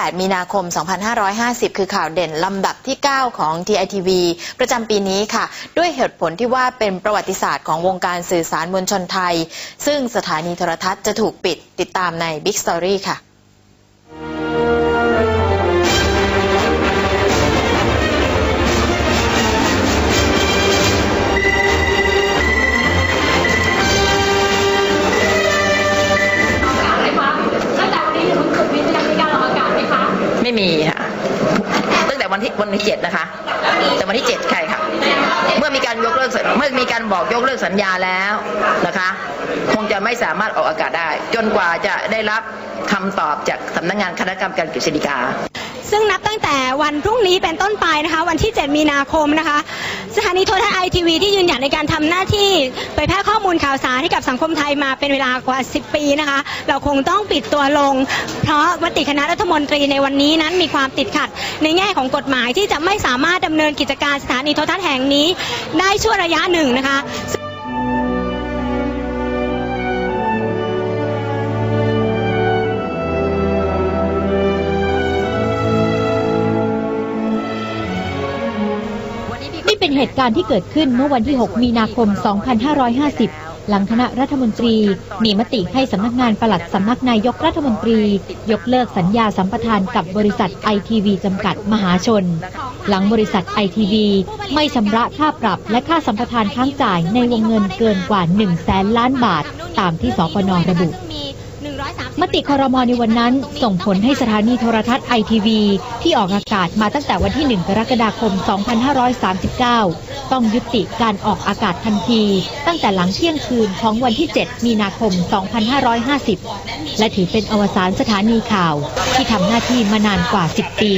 8 มีนาคม 2550 คือข่าวเด่นลำดับที่ 9 ของ TITV ประจำปีนี้ค่ะ ด้วยเหตุผลที่ว่าเป็นประวัติศาสตร์ของวงการสื่อสารมวลชนไทย ซึ่งสถานีโทรทัศน์จะถูกปิดติดตามใน Big Story ค่ะ ตั้งแต่วันที่เจ็ดนะคะแต่วันที่เจ็ดใครค่ะ เมื่อมีการยกเลิกเมื่อมีการบอกยกเลิกสัญญาแล้วนะคะ คงจะไม่สามารถออกอากาศได้ จนกว่าจะได้รับคำตอบจากสำนักงานคณะกรรมการกฤษฎีกาซึ่งนับตั้งแต่วันพรุ่งนี้เป็นต้นไปนะคะ วันที่ 7 มีนาคมนะคะส โทรทัศน์ไอทีวีที่ยืนหยัดในการทำหน้าที่ไปแพร่ข้อมูลข่าวสารให้กับสังคมไทยมาเป็นเวลากว่า 10 ปีนะคะ เราคงต้องปิดตัวลง เพราะมติคณะรัฐมนตรีในวันนี้นั้นมีความติดขัด ในแง่ของกฎหมายที่จะไม่สามารถดำเนินกิจการสถานีโทรทัศน์แห่งนี้ ได้ชั่วระยะหนึ่งนะคะ เป็นเหตุการณ์ที่เกิดขึ้นเมื่อวันที่ 6 มีนาคม 2550 หลังคณะรัฐมนตรี มีมติให้สำนักงานปลัดสำนักนายกรัฐมนตรี ยกเลิกสัญญาสัมปทานกับบริษัทไอทีวีจำกัดมหาชน หลังบริษัทไอทีวีไม่ชำระค่าปรับและค่าสัมปทานค้างจ่ายในวงเงินเกินกว่า1แสนล้านบาท ตามที่สปนระบุ มติคอรมอในวันนั้น ส่งผลให้สถานีโทรทัศน์ไอทีวีที่ออกอากาศมาตั้งแต่วันที่ 1 กรกฎาคม 2539 ต้องยุติการออกอากาศทันที ตั้งแต่หลังเที่ยงคืนของวันที่ 7 มีนาคม 2550 และถือเป็นอวสานสถานีข่าว ที่ทำหน้าที่มานานกว่า 10 ปี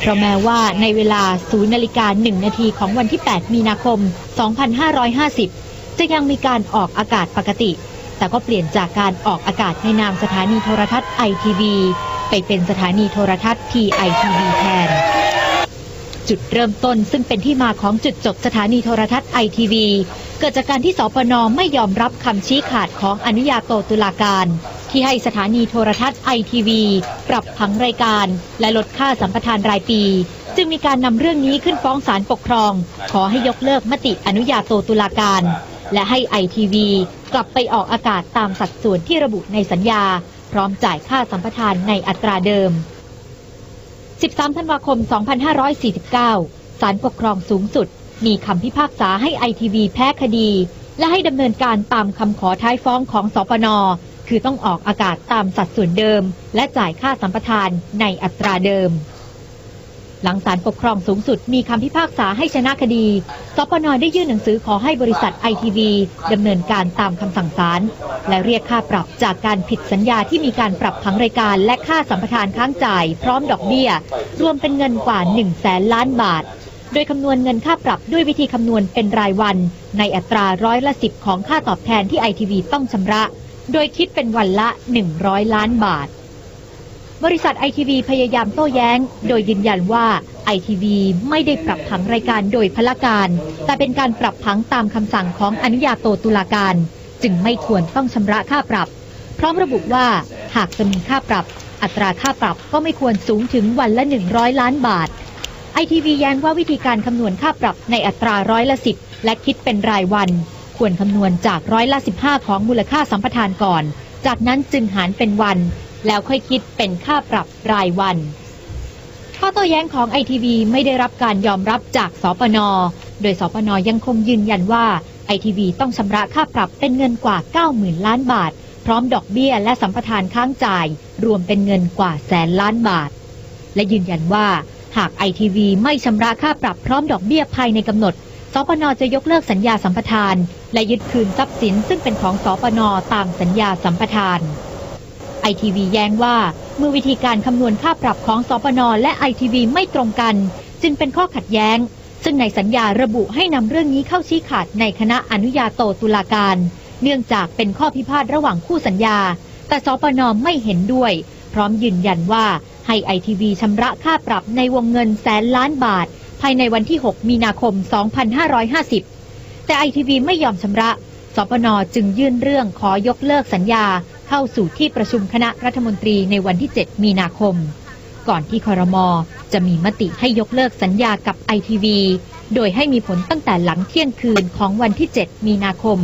เพราะแม้ว่าในเวลา0นาฬิกา1นาทีของวันที่ 8 มีนาคม 2550 จะยังมีการออกอากาศปกติ แต่ก็เปลี่ยนจากการออกอากาศในนามสถานีโทรทัศน์ไอทีวีไปเป็นสถานีโทรทัศน์ PITV แทน จุดเริ่มต้นซึ่งเป็นที่มาของจุดจบสถานีโทรทัศน์ไอทีวีเกิดจากการที่สปนไม่ยอมรับคำชี้ขาดของอนุญาโตตุลาการ ที่ให้สถานีโทรทัศน์ไอทีวีปรับผังรายการ และลดค่าสัมปทานรายปี จึงมีการนำเรื่องนี้ขึ้นฟ้องศาลปกครอง ขอให้ยกเลิกมติอนุญาโตตุลาการ และให้ไอทีวี กลับไปออกอากาศตามสัดส่วนที่ระบุในสัญญา พร้อมจ่ายค่าสัมปทานในอัตราเดิม 13 ธันวาคม 2549 ศาลปกครองสูงสุด มีคำพิพากษาให้ไอทีวีแพ้คดี และให้ดำเนินการตามคำขอท้ายฟ้องของสปน คือต้องออกอากาศตามสัดส่วนเดิม และจ่ายค่าสัมปทานในอัตราเดิม หลังศาลปกครองสูงสุดมีคำพิพากษาให้ชนะคดี สปนได้ยื่นหนังสือขอให้บริษัทไอทีวีดำเนินการตามคำสั่งศาลและเรียกค่าปรับจากการผิดสัญญาที่มีการปรับผังรายการและค่าสัมปทานค้างจ่าย พร้อมดอกเบี้ย รวมเป็นเงินกว่า1แสนล้านบาท โดยคำนวณเงินค่าปรับด้วยวิธีคำนวณเป็นรายวัน ในอัตราร้อยละสิบของค่าตอบแทนที่ไอทีวีต้องชำระ โดยคิดเป็นวันละ 100 ล้านบาท บริษัทไอทีวีพยายามโต้แย้ง โดยยืนยันว่าไอทีวีไม่ได้ปรับผังรายการโดยพละการ แต่เป็นการปรับผังตามคำสั่งของอนุญาโตตุลาการ จึงไม่ควรต้องชำระค่าปรับ พร้อมระบุว่าหากจะมีค่าปรับ อัตราค่าปรับก็ไม่ควรสูงถึงวันละ 100 ล้านบาทไอทีวีแย้งว่าวิธีการคำนวณค่าปรับในอัตราร้อยละสิบและคิดเป็นรายวัน ควรคำนวณจากร้อยละ 15 ของมูลค่าสัมปทานก่อน จากนั้นจึงหารเป็นวัน แล้วค่อยคิดเป็นค่าปรับรายวัน ข้อโต้แย้งของไอทีวีไม่ได้รับการยอมรับจากสปน โดยสปนยังคงยืนยันว่าไอทีวีต้องชำระค่าปรับเป็นเงินกว่า 90,000 ล้านบาท พร้อมดอกเบี้ยและสัมปทานค้างจ่าย รวมเป็นเงินกว่าแสนล้านบาท และยืนยันว่าหากไอทีวีไม่ชำระค่าปรับพร้อมดอกเบี้ยภายในกำหนด สปนจะยกเลิกสัญญาสัมปทาน และยึดคืนทรัพย์สินซึ่งเป็นของสปนตามสัญญาสัมปทาน ไอทีวีแย้งว่า เมื่อวิธีการคำนวณค่าปรับของสปนและไอทีวีไม่ตรงกัน จึงเป็นข้อขัดแย้ง ซึ่งในสัญญาระบุให้นำเรื่องนี้เข้าชี้ขาดในคณะอนุญาโตตุลาการ เนื่องจากเป็นข้อพิพาทระหว่างคู่สัญญา แต่สปนไม่เห็นด้วย พร้อมยืนยันว่าให้ไอทีวีชำระค่าปรับในวงเงินแสนล้านบาท ภายในวันที่ 6 มีนาคม 2550 แต่ไอทีวีไม่ยอมชำระสปนจึงยื่นเรื่องขอยกเลิกสัญญา เข้าสู่ที่ประชุมคณะรัฐมนตรีในวันที่ 7 มีนาคม ก่อนที่คอรมอจะมีมติให้ยกเลิกสัญญากับไอทีวีโดยให้มีผลตั้งแต่หลังเที่ยงคืนของวันที่ 7 มีนาคม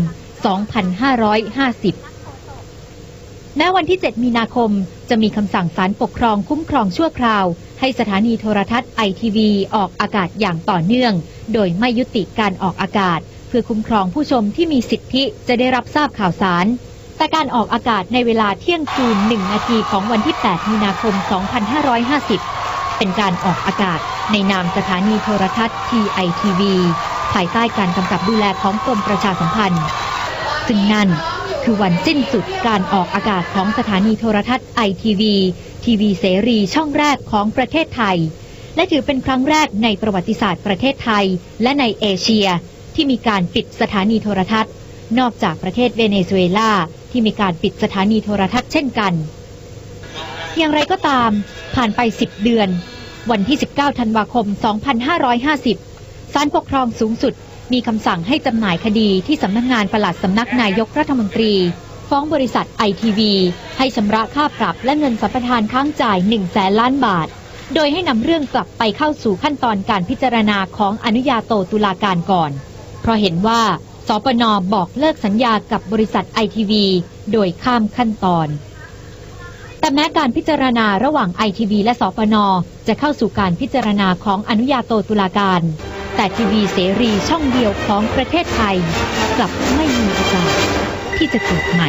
2550แม้วันที่ 7 มีนาคม จะมีคำสั่งศาลปกครองคุ้มครองชั่วคราว ให้สถานีโทรทัศน์ไอทีวีออกอากาศอย่างต่อเนื่อง โดยไม่ยุติการออกอากาศ เพื่อคุ้มครองผู้ชมที่มีสิทธิจะได้รับทราบข่าวสาร แต่การออกอากาศในเวลาเที่ยงคืน 1 นาทีของวันที่ 8 มีนาคม 2550 เป็นการออกอากาศในนามสถานีโทรทัศน์ TITV ภายใต้การกำกับดูแลของกรมประชาสัมพันธ์ ซึ่งนั่นคือวันสิ้นสุดการออกอากาศของสถานีโทรทัศน์ ITV ทีวีเสรีช่องแรกของประเทศไทย และถือเป็นครั้งแรกในประวัติศาสตร์ประเทศไทย และในเอเชียที่มีการปิดสถานีโทรทัศน์ นอกจากประเทศเวเนซุเอลา ที่มีการปิดสถานีโทรทัศน์เช่นกัน อย่างไรก็ตามผ่านไป 10 เดือน วันที่ 19 ธันวาคม 2550 ศาลปกครองสูงสุดมีคำสั่งให้จำหน่ายคดีที่สำนักงานปลัดสำนักนายกรัฐมนตรี ฟ้องบริษัทไอทีวีให้ชำระค่าปรับและเงินสัมปทานค้างจ่าย1แสนล้านบาท โดยให้นำเรื่องกลับไปเข้าสู่ขั้นตอนการพิจารณาของอนุญาโตตุลาการก่อน เพราะเห็นว่า สปนบอกเลิกสัญญากับบริษัทไอทีวีโดยข้ามขั้นตอน แต่แม้การพิจารณาระหว่างไอทีวีและสปนจะเข้าสู่การพิจารณาของอนุญาโตตุลาการ แต่ทีวีเสรีช่องเดียวของประเทศไทยกลับไม่มีโอกาสที่จะเกิดใหม่